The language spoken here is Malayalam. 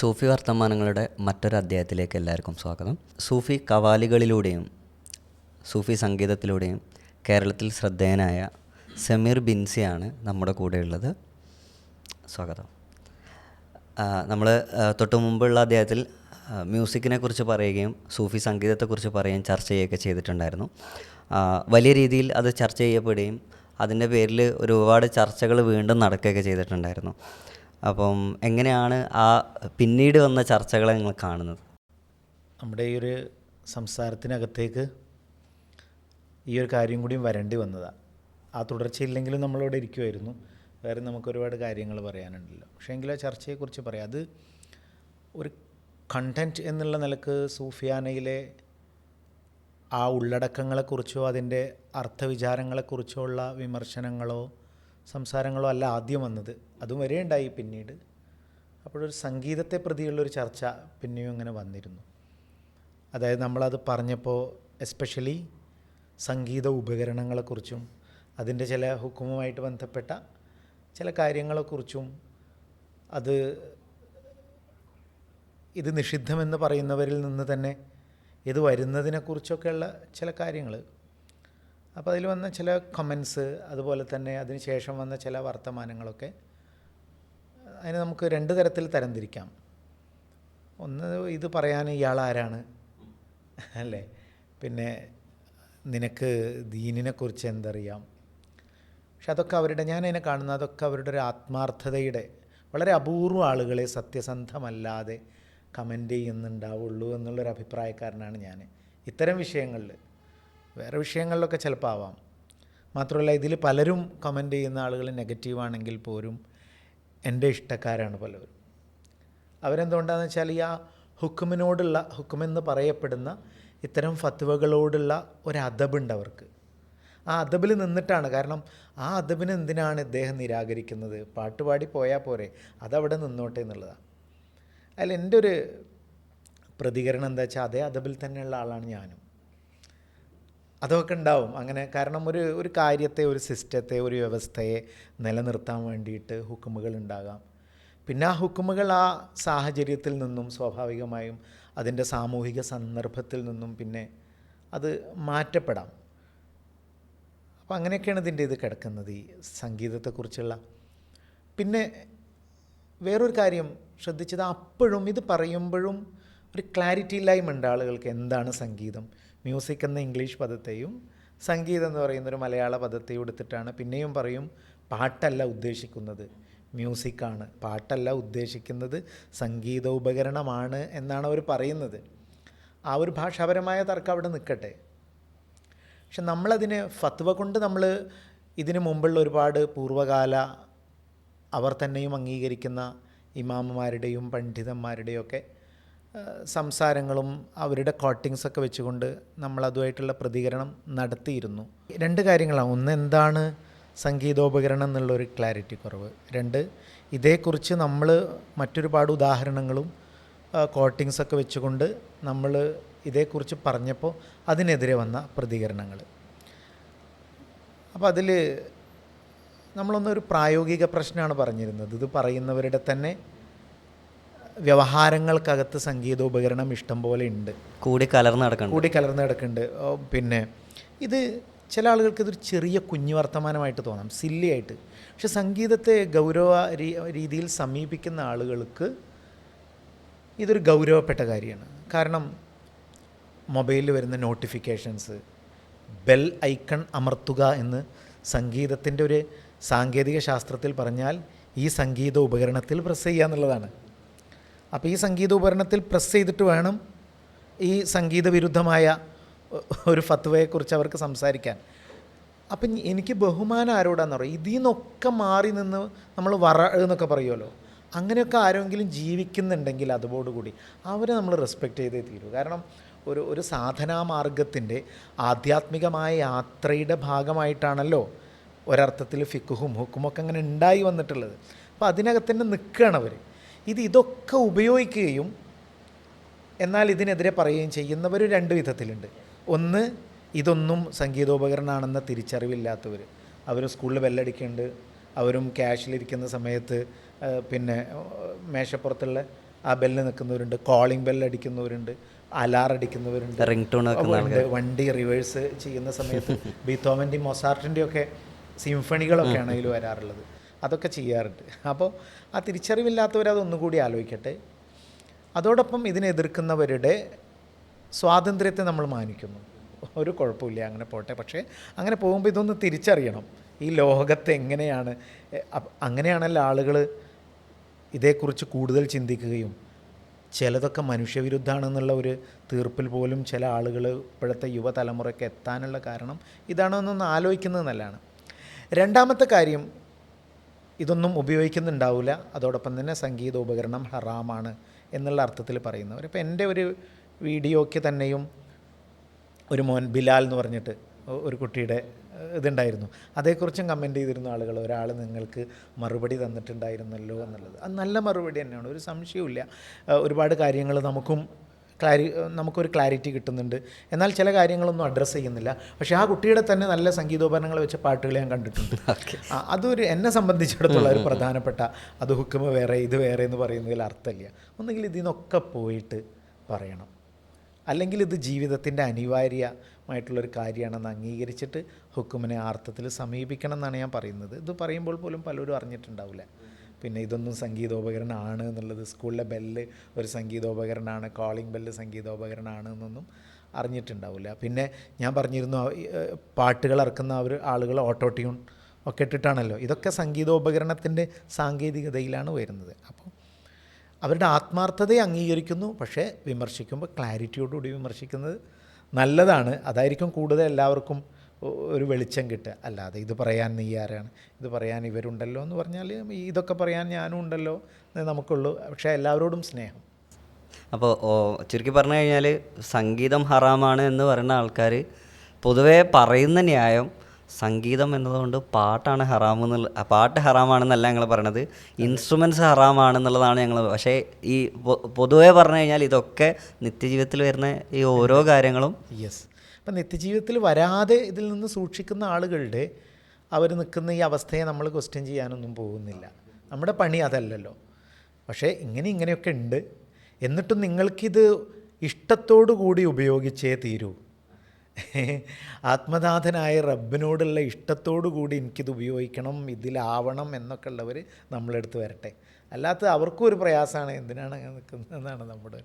സൂഫി വർത്തമാനങ്ങളുടെ മറ്റൊരു അധ്യായത്തിലേക്ക് എല്ലാവർക്കും സ്വാഗതം. സൂഫി കവാലികളിലൂടെയും സൂഫി സംഗീതത്തിലൂടെയും കേരളത്തിൽ ശ്രദ്ധേയനായ സമീർ ബിൻസിയാണ് നമ്മുടെ കൂടെയുള്ളത്. സ്വാഗതം. നമ്മൾ തൊട്ടു മുമ്പുള്ള അധ്യായത്തിൽ മ്യൂസിക്കിനെ കുറിച്ച് പറയുകയും സൂഫി സംഗീതത്തെക്കുറിച്ച് പറയുകയും ചർച്ച ചെയ്യുകയൊക്കെ ചെയ്തിട്ടുണ്ടായിരുന്നു. വലിയ രീതിയിൽ അത് ചർച്ച ചെയ്യപ്പെടുകയും അതിന്റെ പേരിൽ ഒരുപാട് ചർച്ചകൾ വീണ്ടും നടക്കുകയൊക്കെ ചെയ്തിട്ടുണ്ടായിരുന്നു. അപ്പം എങ്ങനെയാണ് ആ പിന്നീട് വന്ന ചർച്ചകളെ നിങ്ങൾ കാണുന്നത്? നമ്മുടെ ഈ ഒരു സംസാരത്തിനകത്തേക്ക് ഈ ഒരു കാര്യം കൂടിയും വരേണ്ടി വന്നതാണ് ആ തുടർച്ചയില്ലെങ്കിലും നമ്മളിവിടെ ഇരിക്കുമായിരുന്നു വേറെ നമുക്ക് ഒരുപാട് കാര്യങ്ങൾ പറയാനുണ്ടല്ലോ. പക്ഷേ എങ്കിലും ആ ചർച്ചയെക്കുറിച്ച് പറയാം. അത് ഒരു കണ്ടന്റ് എന്നുള്ള നിലയ്ക്ക് സൂഫിയാനയിലെ ആ ഉള്ളടക്കങ്ങളെക്കുറിച്ചോ അതിന്റെ അർത്ഥവിചാരങ്ങളെക്കുറിച്ചോ ഉള്ള വിമർശനങ്ങളോ സംസാരങ്ങളോ അല്ല ആദ്യം വന്നത്. അതും വരെ ഉണ്ടായി പിന്നീട്. അപ്പോഴൊരു സംഗീതത്തെ പ്രതിയുള്ളൊരു ചർച്ച പിന്നെയും ഇങ്ങനെ വന്നിരുന്നു. അതായത് നമ്മളത് പറഞ്ഞപ്പോൾ എസ്പെഷ്യലി സംഗീത ഉപകരണങ്ങളെക്കുറിച്ചും അതിന്റെ ചില ഹുക്കുമുമായിട്ട് ബന്ധപ്പെട്ട ചില കാര്യങ്ങളെക്കുറിച്ചും അത് ഇത് നിഷിദ്ധമെന്ന് പറയുന്നവരിൽ നിന്ന് തന്നെ ഇത് വരുന്നതിനെക്കുറിച്ചൊക്കെയുള്ള ചില കാര്യങ്ങൾ അപ്പോൾ അതിൽ വന്ന ചില കമൻസ് അതുപോലെ തന്നെ അതിന് ശേഷം വന്ന ചില വർത്തമാനങ്ങളൊക്കെ അതിനെ നമുക്ക് രണ്ട് തരത്തിൽ തരംതിരിക്കാം. ഒന്ന് ഇത് പറയാൻ ഇയാൾ ആരാണ് അല്ലേ? പിന്നെ നിനക്ക് ദീനിനെക്കുറിച്ച് എന്തറിയാം? പക്ഷെ അതൊക്കെ അവരുടെ ഞാൻ അതിനെ കാണുന്ന അതൊക്കെ അവരുടെ ഒരു ആത്മാർത്ഥതയുടെ വളരെ അപൂർവ ആളുകളെ സത്യസന്ധമല്ലാതെ കമന്റ് ചെയ്യുന്നുണ്ടാവുള്ളൂ എന്നുള്ളൊരു അഭിപ്രായക്കാരനാണ് ഞാൻ. ഇത്തരം വിഷയങ്ങളിൽ വേറെ വിഷയങ്ങളിലൊക്കെ ചിലപ്പോൾ ആവാം മാത്രമല്ല ഇതിൽ പലരും കമന്റ് ചെയ്യുന്ന ആളുകൾ നെഗറ്റീവാണെങ്കിൽ പോലും എന്റെ ഇഷ്ടക്കാരാണ് പലരും. അവരെന്തുകൊണ്ടാണെന്ന് വെച്ചാൽ ഈ ആ ഹുക്കുമിനോടുള്ള ഹുക്കുമെന്ന് പറയപ്പെടുന്ന ഇത്തരം ഫത്വകളോടുള്ള ഒരു അദബുണ്ട് അവർക്ക്. ആ അദബിൽ നിന്നിട്ടാണ്. കാരണം ആ അദബിന് എന്തിനാണ് ഇദ്ദേഹം നിരാകരിക്കുന്നത്? പാട്ടുപാടി പോയാൽ പോരെ അതവിടെ നിന്നോട്ടെ എന്നുള്ളതാണ് അതിൽ എന്റെ ഒരു പ്രതികരണം എന്താ വെച്ചാൽ അതേ അദബിൽ തന്നെയുള്ള ആളാണ് ഞാനും. അതൊക്കെ ഉണ്ടാവും. അങ്ങനെ കാരണം ഒരു ഒരു കാര്യത്തെ ഒരു സിസ്റ്റത്തെ ഒരു വ്യവസ്ഥയെ നിലനിർത്താൻ വേണ്ടിയിട്ട് ഹുക്കുമുകൾ ഉണ്ടാകാം. പിന്നെ ആ ഹുക്കുമുകൾ ആ സാഹചര്യത്തിൽ നിന്നും സ്വാഭാവികമായും അതിന്റെ സാമൂഹിക സന്ദർഭത്തിൽ നിന്നും പിന്നെ അത് മാറ്റപ്പെടാം. അപ്പോൾ അങ്ങനെയൊക്കെയാണ് ഇതിന്റെ ഇത് കിടക്കുന്നത് ഈ സംഗീതത്തെക്കുറിച്ചുള്ള. പിന്നെ വേറൊരു കാര്യം ശ്രദ്ധിച്ചത് അപ്പോഴും ഇത് പറയുമ്പോഴും ഒരു ക്ലാരിറ്റി ഇല്ലായ്മ ഉണ്ട് ആളുകൾക്ക് എന്താണ് സംഗീതം. മ്യൂസിക് എന്ന ഇംഗ്ലീഷ് പദത്തെയും സംഗീതം എന്ന് പറയുന്ന ഒരു മലയാള പദത്തെയും എടുത്തിട്ടാണ് പിന്നെയും പറയും പാട്ടല്ല ഉദ്ദേശിക്കുന്നത്. മ്യൂസിക്കാണ് പാട്ടല്ല ഉദ്ദേശിക്കുന്നത് സംഗീത ഉപകരണമാണ് എന്നാണ് അവർ പറയുന്നത്. ആ ഒരു ഭാഷാപരമായ തർക്കം അവിടെ നിൽക്കട്ടെ. പക്ഷെ നമ്മളതിനെ ഫത്വ കൊണ്ട് നമ്മൾ ഇതിന് മുമ്പുള്ള ഒരുപാട് പൂർവകാല അവർ തന്നെയും അംഗീകരിക്കുന്ന ഇമാമുമാരുടെയും പണ്ഡിതന്മാരുടെയും ഒക്കെ സംസാരങ്ങളും അവരുടെ കോട്ടിങ്സൊക്കെ വെച്ചുകൊണ്ട് നമ്മൾ അതുമായിട്ടുള്ള പ്രതികരണം നടത്തിയിരുന്നു. രണ്ട് കാര്യങ്ങളാണ്. ഒന്ന് എന്താണ് സംഗീതോപകരണം എന്നുള്ളൊരു ക്ലാരിറ്റി കുറവ്. രണ്ട് ഇതേക്കുറിച്ച് നമ്മൾ മറ്റൊരുപാട് ഉദാഹരണങ്ങളും കോട്ടിങ്സൊക്കെ വെച്ചുകൊണ്ട് നമ്മൾ ഇതേക്കുറിച്ച് പറഞ്ഞപ്പോൾ അതിനെതിരെ വന്ന പ്രതികരണങ്ങൾ. അപ്പോൾ അതിൽ നമ്മളൊന്നൊരു പ്രായോഗിക പ്രശ്നമാണ് പറഞ്ഞിരുന്നത്. ഇത് പറയുന്നവരുടെ തന്നെ വ്യവഹാരങ്ങൾക്കകത്ത് സംഗീതോപകരണം ഇഷ്ടം പോലെ ഉണ്ട്. കൂടി കലർന്ന് നടക്കണം കൂടി കലർന്ന് കിടക്കുന്നുണ്ട് പിന്നെ ഇത് ചില ആളുകൾക്ക് ഇതൊരു ചെറിയ കുഞ്ഞു വർത്തമാനമായിട്ട് തോന്നാം സില്ലി ആയിട്ട് പക്ഷെ സംഗീതത്തെ ഗൗരവ രീതിയിൽ സമീപിക്കുന്ന ആളുകൾക്ക് ഇതൊരു ഗൗരവപ്പെട്ട കാര്യമാണ്. കാരണം മൊബൈലിൽ വരുന്ന നോട്ടിഫിക്കേഷൻസ് ബെൽ ഐക്കൺ അമർത്തുക എന്ന് സംഗീതത്തിന്റെ ഒരു സാങ്കേതിക ശാസ്ത്രത്തിൽ പറഞ്ഞാൽ ഈ സംഗീത ഉപകരണത്തിൽ പ്രസ് ചെയ്യുക എന്നുള്ളതാണ്. അപ്പോൾ ഈ സംഗീത ഉപകരണത്തിൽ പ്രസ് ചെയ്തിട്ട് വേണം ഈ സംഗീത വിരുദ്ധമായ ഒരു ഫത്വയെക്കുറിച്ച് അവർക്ക് സംസാരിക്കാൻ. അപ്പം എനിക്ക് ബഹുമാനം ആരോടാന്ന് പറയും ഇതിൽ നിന്നൊക്കെ മാറി നിന്ന് നമ്മൾ വറ എന്നൊക്കെ പറയുമല്ലോ അങ്ങനെയൊക്കെ ആരെങ്കിലും ജീവിക്കുന്നുണ്ടെങ്കിൽ അതോടുകൂടി അവരെ നമ്മൾ റെസ്പെക്റ്റ് ചെയ്തേ തീരൂ. കാരണം ഒരു ഒരു സാധനാമാർഗത്തിന്റെ ആധ്യാത്മികമായ യാത്രയുടെ ഭാഗമായിട്ടാണല്ലോ ഒരർത്ഥത്തിൽ ഫിക്കുഹും ഹുക്കുമൊക്കെ അങ്ങനെ ഉണ്ടായി വന്നിട്ടുള്ളത്. അപ്പോൾ അതിനകത്ത് തന്നെ നിൽക്കുകയാണ് അവർ ഇത് ഇതൊക്കെ ഉപയോഗിക്കുകയും എന്നാൽ ഇതിനെതിരെ പറയുകയും ചെയ്യുന്നവർ രണ്ട് വിധത്തിലുണ്ട്. ഒന്ന് ഇതൊന്നും സംഗീതോപകരണമാണെന്ന തിരിച്ചറിവില്ലാത്തവർ അവർ സ്കൂളിൽ ബെല്ലടിക്കുന്നുണ്ട്. അവരും ക്യാഷിലിരിക്കുന്ന സമയത്ത് പിന്നെ മേശപ്പുറത്തുള്ള ആ ബെല്ല് നിൽക്കുന്നവരുണ്ട്. കോളിംഗ് ബെല്ല് അടിക്കുന്നവരുണ്ട്. അലാർ അടിക്കുന്നവരുണ്ട്. റിംഗ് ടോൺ വണ്ടി റിവേഴ്സ് ചെയ്യുന്ന സമയത്ത് ബീത്തോമന്റെയും മൊസാർട്ടിന്റെയും ഒക്കെ സിംഫണികളൊക്കെയാണ് അതിൽ വരാറുള്ളത്. അതൊക്കെ ചെയ്യാറുണ്ട്. അപ്പോൾ ആ തിരിച്ചറിവില്ലാത്തവർ അതൊന്നുകൂടി ആലോചിക്കട്ടെ. അതോടൊപ്പം ഇതിനെ എതിർക്കുന്നവരുടെ സ്വാതന്ത്ര്യത്തെ നമ്മൾ മാനിക്കുന്നു. ഒരു കുഴപ്പമില്ല അങ്ങനെ പോട്ടെ. പക്ഷേ അങ്ങനെ പോകുമ്പോൾ ഇതൊന്ന് തിരിച്ചറിയണം. ഈ ലോകത്ത് എങ്ങനെയാണ് അങ്ങനെയാണല്ലോ ആളുകൾ ഇതേക്കുറിച്ച് കൂടുതൽ ചിന്തിക്കുകയും ചിലതൊക്കെ മനുഷ്യവിരുദ്ധമാണെന്നുള്ള ഒരു തീർപ്പിൽ പോലും ചില ആളുകൾ ഇപ്പോഴത്തെ യുവതലമുറയ്ക്ക് എത്താനുള്ള കാരണം ഇതാണോ എന്നൊന്ന് ആലോചിക്കുന്നത് നല്ലതാണ്. രണ്ടാമത്തെ കാര്യം ഇതൊന്നും ഉപയോഗിക്കുന്നുണ്ടാവില്ല അതോടൊപ്പം തന്നെ സംഗീതോപകരണം ഹറാമാണ് എന്നുള്ള അർത്ഥത്തിൽ പറയുന്നവർ. ഇപ്പോൾ എന്റെ ഒരു വീഡിയോയ്ക്ക് തന്നെയും ഒരു മോൻ ബിലാൽ എന്ന് പറഞ്ഞിട്ട് ഒരു കുട്ടിയുടെ ഇതുണ്ടായിരുന്നു. അതേക്കുറിച്ചും കമന്റ് ചെയ്തിരുന്ന ആളുകൾ ഒരാൾ നിങ്ങൾക്ക് മറുപടി തന്നിട്ടുണ്ടായിരുന്നല്ലോ എന്നുള്ളത്. അത് നല്ല മറുപടി തന്നെയാണ്. ഒരു സംശയവുമില്ല. ഇല്ല ഒരുപാട് കാര്യങ്ങൾ നമുക്കും ക്ലാരി നമുക്കൊരു ക്ലാരിറ്റി കിട്ടുന്നുണ്ട്. എന്നാൽ ചില കാര്യങ്ങളൊന്നും അഡ്രസ്സ് ചെയ്യുന്നില്ല. പക്ഷേ ആ കുട്ടിയുടെ തന്നെ നല്ല സംഗീതോപകരണങ്ങൾ വെച്ച പാട്ടുകൾ ഞാൻ കണ്ടിട്ടുണ്ട്. അതൊരു എന്നെ സംബന്ധിച്ചിടത്തോളം ഒരു പ്രധാനപ്പെട്ട അത് ഹുക്കുമ വേറെ ഇത് വേറെ എന്ന് പറയുന്നതിൽ അർത്ഥമില്ല. ഒന്നുകിൽ ഇതിനൊക്കെ നിന്നൊക്കെ പോയിട്ട് പറയണം. അല്ലെങ്കിൽ ഇത് ജീവിതത്തിന്റെ അനിവാര്യമായിട്ടുള്ളൊരു കാര്യമാണെന്ന് അംഗീകരിച്ചിട്ട് ഹുക്കുമിനെ ആ അർത്ഥത്തിൽ സമീപിക്കണം എന്നാണ് ഞാൻ പറയുന്നത്. ഇത് പറയുമ്പോൾ പോലും പലരും അറിഞ്ഞിട്ടുണ്ടാവില്ല. പിന്നെ ഇതൊന്നും സംഗീതോപകരണമാണ് എന്നുള്ളത്. സ്കൂളിലെ ബെല്ല് ഒരു സംഗീതോപകരണമാണ് കോളിംഗ് ബെല്ല് സംഗീതോപകരണമാണ് എന്നൊന്നും അറിഞ്ഞിട്ടുണ്ടാവില്ല. പിന്നെ ഞാൻ പറഞ്ഞിരുന്നു പാട്ടുകൾ ഇറക്കുന്ന അവർ ആളുകൾ ഓട്ടോ ട്യൂൺ ഒക്കെ ഇട്ടിട്ടാണല്ലോ. ഇതൊക്കെ സംഗീതോപകരണത്തിന്റെ സാങ്കേതികതയിലാണ് വരുന്നത്. അപ്പോൾ അവരുടെ ആത്മാർത്ഥതയെ അംഗീകരിക്കുന്നു പക്ഷേ വിമർശിക്കുമ്പോൾ ക്ലാരിറ്റിയോടുകൂടി വിമർശിക്കുന്നത് നല്ലതാണ്. അതായിരിക്കും കൂടുതൽ എല്ലാവർക്കും ഒരു വെളിച്ചം കിട്ടുക. അല്ലാതെ ഇത് പറയാൻ നീ ആരാണ്? ഇത് പറയാൻ ഇവരുണ്ടല്ലോ എന്ന് പറഞ്ഞാൽ ഇതൊക്കെ പറയാൻ ഞാനും ഉണ്ടല്ലോ എന്നേ നമുക്കുള്ളൂ. പക്ഷേ എല്ലാവരോടും സ്നേഹം. അപ്പോൾ ചുരുക്കി പറഞ്ഞു കഴിഞ്ഞാൽ സംഗീതം ഹറാമാണ് എന്ന് പറയുന്ന ആൾക്കാർ പൊതുവേ പറയുന്ന ന്യായം സംഗീതം എന്നതുകൊണ്ട് പാട്ടാണ് ഹറാം എന്നുള്ള പാട്ട് ഹറാമാണെന്നല്ല ഞങ്ങൾ പറയണത്. ഇൻസ്ട്രുമെന്റ്സ് ഹറാമാണെന്നുള്ളതാണ് ഞങ്ങൾ പക്ഷേ ഈ പൊതുവേ പറഞ്ഞു കഴിഞ്ഞാൽ ഇതൊക്കെ നിത്യജീവിതത്തിൽ വരുന്ന ഈ ഓരോ കാര്യങ്ങളും യെസ് അപ്പം നിത്യജീവിതത്തിൽ വരാതെ ഇതിൽ നിന്ന് സൂക്ഷിക്കുന്ന ആളുകളുടെ അവർ നിൽക്കുന്ന ഈ അവസ്ഥയെ നമ്മൾ ക്വസ്റ്റ്യൻ ചെയ്യാനൊന്നും പോകുന്നില്ല. നമ്മുടെ പണി അതല്ലല്ലോ. പക്ഷേ ഇങ്ങനെ ഇങ്ങനെയൊക്കെ ഉണ്ട്. എന്നിട്ടും നിങ്ങൾക്കിത് ഇഷ്ടത്തോടു കൂടി ഉപയോഗിച്ചേ തീരൂ. ആത്മനാഥനായ റബ്ബിനോടുള്ള ഇഷ്ടത്തോടു കൂടി എനിക്കിത് ഉപയോഗിക്കണം ഇതിലാവണം എന്നൊക്കെ ഉള്ളവർ നമ്മളെടുത്ത് വരട്ടെ. അല്ലാത്ത അവർക്കും ഒരു പ്രയാസമാണ് എന്തിനാണ് അങ്ങനെ നിൽക്കുന്നതെന്നാണ് നമ്മുടെ ഒരു